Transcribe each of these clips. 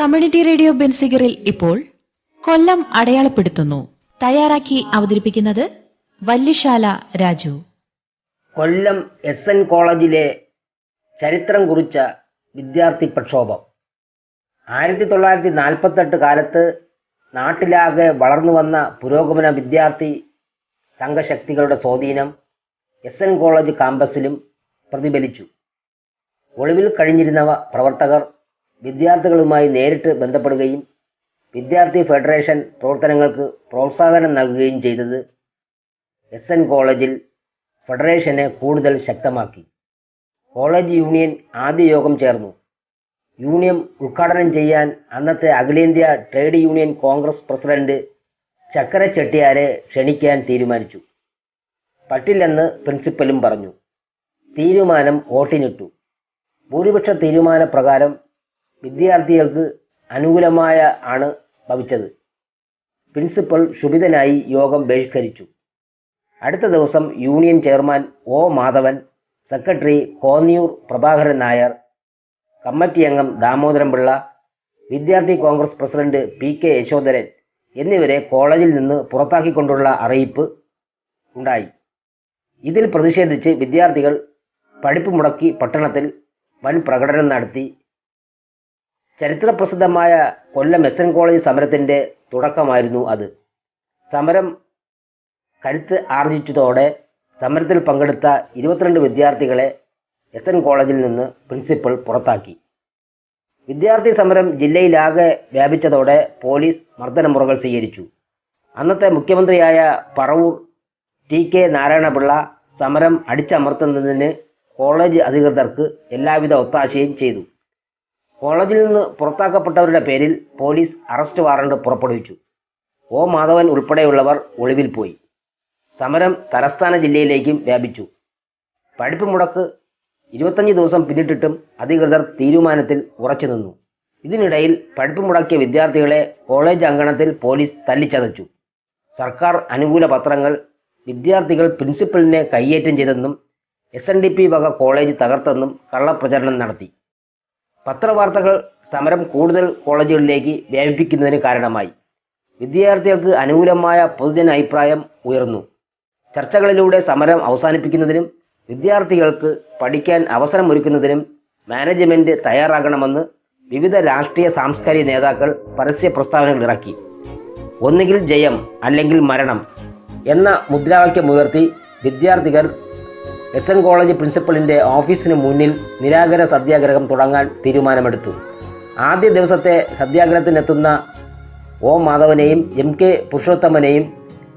Community radio ബെൻസിഗറിൽ ഇപ്പോൾ കൊല്ലം അടയാളപ്പെടുത്തുന്നു. തയ്യാറാക്കി അവതരിപ്പിക്കുന്നത് വല്യശാല രാജു. കൊല്ലം എസ് എൻ കോളേജിലെ ചരിത്രം കുറിച്ച വിദ്യാർത്ഥി പ്രക്ഷോഭം. ആയിരത്തി തൊള്ളായിരത്തി നാൽപ്പത്തെട്ട് കാലത്ത് നാട്ടിലാകെ വളർന്നു വന്ന പുരോഗമന വിദ്യാർത്ഥി സംഘശക്തികളുടെ സ്വാധീനം എസ് എൻ കോളേജ് കാമ്പസിലും പ്രതിഫലിച്ചു. ഒളിവിൽ കഴിഞ്ഞിരുന്ന പ്രവർത്തകർ വിദ്യാർത്ഥികളുമായി നേരിട്ട് ബന്ധപ്പെടുകയും വിദ്യാർത്ഥി ഫെഡറേഷൻ പ്രവർത്തനങ്ങൾക്ക് പ്രോത്സാഹനം നൽകുകയും ചെയ്തത് എസ് എൻ കോളേജിൽ ഫെഡറേഷനെ കൂടുതൽ ശക്തമാക്കി. കോളേജ് യൂണിയൻ ആദ്യ യോഗം ചേർന്നു. യൂണിയൻ ഉദ്ഘാടനം ചെയ്യാൻ അന്നത്തെ അഖിലേന്ത്യാ ട്രേഡ് യൂണിയൻ കോൺഗ്രസ് പ്രസിഡന്റ് ചക്കര ചെട്ടിയാരെ ക്ഷണിക്കാൻ തീരുമാനിച്ചു. പറ്റില്ലെന്ന് പ്രിൻസിപ്പലും പറഞ്ഞു. തീരുമാനം വോട്ടിനിട്ടു. ഭൂരിപക്ഷ തീരുമാനപ്രകാരം വിദ്യാർത്ഥികൾക്ക് അനുകൂലമായ ആണ് ഭവിച്ചത്. പ്രിൻസിപ്പൽ ക്ഷുഭിതനായി യോഗം ബഹിഷ്കരിച്ചു. അടുത്ത ദിവസം union chairman O Madhavan secretary Konniyoor Prabhakaran Nair committee അംഗം Damodaran Pillai Vidyarthi Congress president P K Yashodharan എന്നിവരെ കോളേജിൽ നിന്ന് പുറത്താക്കിക്കൊണ്ടുള്ള അറിയിപ്പ് ഉണ്ടായി. ഇതിൽ പ്രതിഷേധിച്ച് വിദ്യാർത്ഥികൾ പഠിപ്പ് മുടക്കി പട്ടണത്തിൽ വൻ പ്രകടനം നടത്തി. ചരിത്രപ്രസിദ്ധമായ കൊല്ലം എസ് എൻ കോളേജ് സമരത്തിന്റെ തുടക്കമായിരുന്നു അത്. സമരം കരുത്ത് ആർജിച്ചതോടെ സമരത്തിൽ പങ്കെടുത്ത ഇരുപത്തിരണ്ട് വിദ്യാർത്ഥികളെ എസ് എൻ കോളേജിൽ നിന്ന് പ്രിൻസിപ്പൽ പുറത്താക്കി. വിദ്യാർത്ഥി സമരം ജില്ലയിലാകെ വ്യാപിച്ചതോടെ പോലീസ് മർദ്ദനമുറകൾ സ്വീകരിച്ചു. അന്നത്തെ മുഖ്യമന്ത്രിയായ പറവൂർ ടി കെ നാരായണപിള്ള സമരം അടിച്ചമർത്തുന്നതിന് കോളേജ് അധികൃതർക്ക് എല്ലാവിധ ഒത്താശയും ചെയ്തു. കോളേജിൽ നിന്ന് പുറത്താക്കപ്പെട്ടവരുടെ പേരിൽ പോലീസ് അറസ്റ്റ് വാറണ്ട് പുറപ്പെടുവിച്ചു. ഒ. മാധവൻ ഉൾപ്പെടെയുള്ളവർ ഒളിവിൽ പോയി. സമരം തലസ്ഥാന ജില്ലയിലേക്കും വ്യാപിച്ചു. പഠിപ്പ് മുടക്ക് ഇരുപത്തഞ്ച് ദിവസം പിന്നിട്ടിട്ടും അധികൃതർ തീരുമാനത്തിൽ ഉറച്ചു നിന്നു. ഇതിനിടയിൽ പഠിപ്പ് മുടക്കിയ വിദ്യാർത്ഥികളെ കോളേജ് അങ്കണത്തിൽ പോലീസ് തല്ലിച്ചതച്ചു. സർക്കാർ അനുകൂല പത്രങ്ങൾ വിദ്യാർത്ഥികൾ പ്രിൻസിപ്പലിനെ കയ്യേറ്റം ചെയ്തെന്നും എസ് എൻ ഡി പി വക കോളേജ് തകർത്തെന്നും കള്ളപ്രചരണം നടത്തി. പത്രവാർത്തകൾ സമരം കൂടുതൽ കോളേജുകളിലേക്ക് വ്യാപിപ്പിക്കുന്നതിന് കാരണമായി. വിദ്യാർത്ഥികൾക്ക് അനുകൂലമായ പൊതുജന അഭിപ്രായം ഉയർന്നു. ചർച്ചകളിലൂടെ സമരം അവസാനിപ്പിക്കുന്നതിനും വിദ്യാർത്ഥികൾക്ക് പഠിക്കാൻ അവസരമൊരുക്കുന്നതിനും മാനേജ്മെന്റ് തയ്യാറാകണമെന്ന് വിവിധ രാഷ്ട്രീയ സാംസ്കാരിക നേതാക്കൾ പരസ്യ പ്രസ്താവനകൾ ഇറക്കി. ഒന്നുകിൽ ജയം അല്ലെങ്കിൽ മരണം എന്ന മുദ്രാവാക്യമുയർത്തി വിദ്യാർത്ഥികൾ എസ് എൻ കോളേജ് പ്രിൻസിപ്പലിന്റെ ഓഫീസിന് മുന്നിൽ നിരാകര സത്യാഗ്രഹം തുടങ്ങാൻ തീരുമാനമെടുത്തു. ആദ്യ ദിവസത്തെ സത്യാഗ്രഹത്തിനെത്തുന്ന ഒ മാധവനെയും എം കെ പുരുഷോത്തമനെയും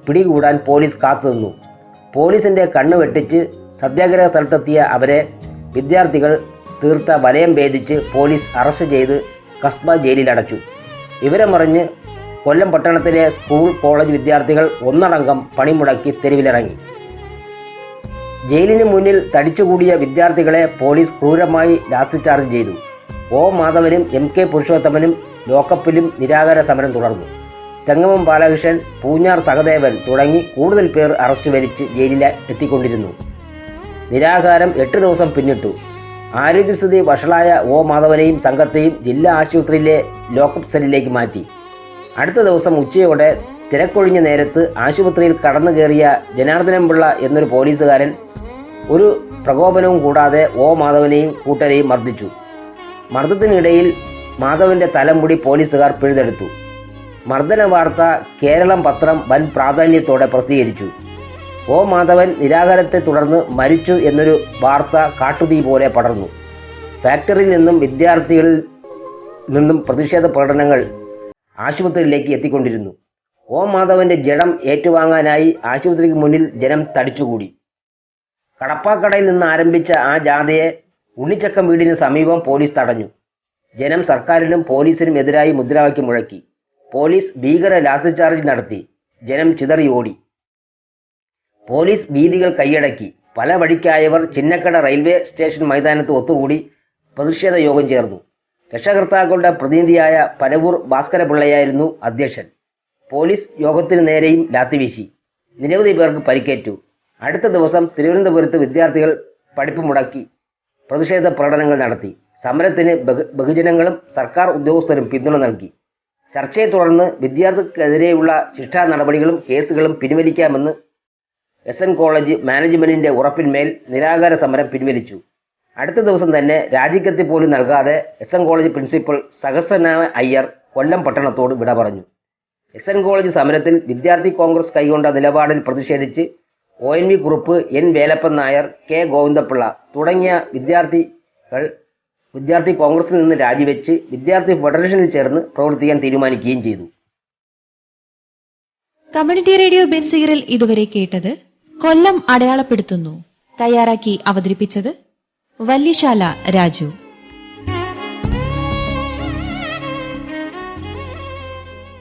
പിടികൂടാൻ പോലീസ് കാത്തുനിന്നു പോലീസിന്റെ കണ്ണ് വെട്ടിച്ച് സത്യാഗ്രഹ സ്ഥലത്തെത്തിയ അവരെ വിദ്യാർത്ഥികൾ തീർത്ത വലയം ഭേദിച്ച് പോലീസ് അറസ്റ്റ് ചെയ്ത് കസ്ബ ജയിലിലടച്ചു. മറിഞ്ഞ് കൊല്ലം പട്ടണത്തിലെ സ്കൂൾ കോളേജ് വിദ്യാർത്ഥികൾ ഒന്നടങ്കം പണിമുടക്കി തെരുവിലിറങ്ങി. ജയിലിന് മുന്നിൽ തടിച്ചുകൂടിയ വിദ്യാർത്ഥികളെ പോലീസ് ക്രൂരമായി ലാത്തി ചാർജ് ചെയ്തു. ഒ മാധവനും എം കെ പുരുഷോത്തമനും ലോക്കപ്പിലും നിരാകാര സമരം തുടർന്നു. തെങ്ങമം ബാലകൃഷ്ണൻ പൂഞ്ഞാർ സഹദേവൻ തുടങ്ങി കൂടുതൽ പേർ അറസ്റ്റ് വരിച്ച് ജയിലിൽ എത്തിക്കൊണ്ടിരുന്നു. നിരാകാരം എട്ട് ദിവസം പിന്നിട്ടു. ആരോഗ്യസ്ഥിതി വഷളായ ഒ മാധവനെയും സംഘത്തെയും ജില്ലാ ആശുപത്രിയിലെ ലോക്കപ്പ് സെല്ലിലേക്ക് മാറ്റി. അടുത്ത ദിവസം ഉച്ചയോടെ തിരക്കൊഴിഞ്ഞ നേരത്ത് ആശുപത്രിയിൽ കടന്നു കയറിയ ജനാർദ്ദനംപിള്ള എന്നൊരു പോലീസുകാരൻ ഒരു പ്രകോപനവും കൂടാതെ ഓ മാധവനെയും കൂട്ടരെയും മർദ്ദിച്ചു. മർദ്ദത്തിനിടയിൽ മാധവന്റെ തലമുടി പോലീസുകാർ പിഴുതെടുത്തു. മർദ്ദന വാർത്ത കേരളം പത്രം വൻ പ്രാധാന്യത്തോടെ പ്രസിദ്ധീകരിച്ചു. ഓ മാധവൻ നിരാകാരത്തെ തുടർന്ന് മരിച്ചു എന്നൊരു വാർത്ത കാട്ടുതീ പോലെ പടർന്നു. ഫാക്ടറിയിൽ നിന്നും വിദ്യാർത്ഥികളിൽ നിന്നും പ്രതിഷേധ പ്രകടനങ്ങൾ ആശുപത്രിയിലേക്ക് എത്തിക്കൊണ്ടിരുന്നു. ഒ മാധവന്റെ ജഡം ഏറ്റുവാങ്ങാനായി ആശുപത്രിക്ക് മുന്നിൽ ജനം തടിച്ചുകൂടി. കടപ്പാക്കടയിൽ നിന്ന് ആരംഭിച്ച ആ ജാഥയെ ഉണ്ണിച്ചക്കം വീടിന് സമീപം പോലീസ് തടഞ്ഞു. ജനം സർക്കാരിനും പോലീസിനും എതിരായി മുദ്രാവാക്യം മുഴക്കി. പോലീസ് ഭീകര ലാത്തിചാർജ് നടത്തി. ജനം ചിതറി ഓടി. പോലീസ് വീതികൾ കൈയടക്കി. പല വഴിക്കായവർ ചിന്നക്കട റെയിൽവേ സ്റ്റേഷൻ മൈതാനത്ത് ഒത്തുകൂടി പ്രതിഷേധ യോഗം ചേർന്നു. രക്ഷകർത്താക്കളുടെ പ്രതിനിധിയായ പരവൂർ ഭാസ്കരപിള്ളയായിരുന്നു അധ്യക്ഷൻ. പോലീസ് യോഗത്തിന് നേരെയും ലാത്തിവീശി നിരവധി പേർക്ക് പരിക്കേറ്റു. അടുത്ത ദിവസം തിരുവനന്തപുരത്ത് വിദ്യാർത്ഥികൾ പഠിപ്പ് മുടക്കി പ്രതിഷേധ പ്രകടനങ്ങൾ നടത്തി. സമരത്തിന് ബഹു- ബഹുജനങ്ങളും സർക്കാർ ഉദ്യോഗസ്ഥരും പിന്തുണ നൽകി. ചർച്ചയെ തുടർന്ന് വിദ്യാർത്ഥിക്കെതിരെയുള്ള ശിക്ഷാ നടപടികളും കേസുകളും പിൻവലിക്കാമെന്ന് എസ് എൻ കോളേജ് മാനേജ്മെന്റിന്റെ ഉറപ്പിന്മേൽ നിരാകാര സമരം പിൻവലിച്ചു. അടുത്ത ദിവസം തന്നെ രാജിക്കത്തി പോലും നൽകാതെ S N college principal Sahasranama Iyer Kollam പട്ടണത്തോട് വിട പറഞ്ഞു. എസ് എൻ കോളേജ് സമരത്തിൽ വിദ്യാർത്ഥി കോൺഗ്രസ് കൈക്കൊണ്ട നിലപാടിൽ പ്രതിഷേധിച്ച് O N V Kurup N Velappan Nair K Govindapillai തുടങ്ങിയ വിദ്യാർത്ഥികൾ വിദ്യാർത്ഥി കോൺഗ്രസിൽ നിന്ന് രാജിവെച്ച് വിദ്യാർത്ഥി ഫെഡറേഷനിൽ ചേർന്ന് പ്രവർത്തിക്കാൻ തീരുമാനിക്കുകയും ചെയ്തു. കമ്മ്യൂണിറ്റി റേഡിയോ ബെൻസിഗറിൽ ഇതുവരെ കേട്ടത് കൊല്ലം അടയാളപ്പെടുത്തുന്നു. തയ്യാറാക്കി അവതരിപ്പിച്ചത് വല്യശാല രാജു.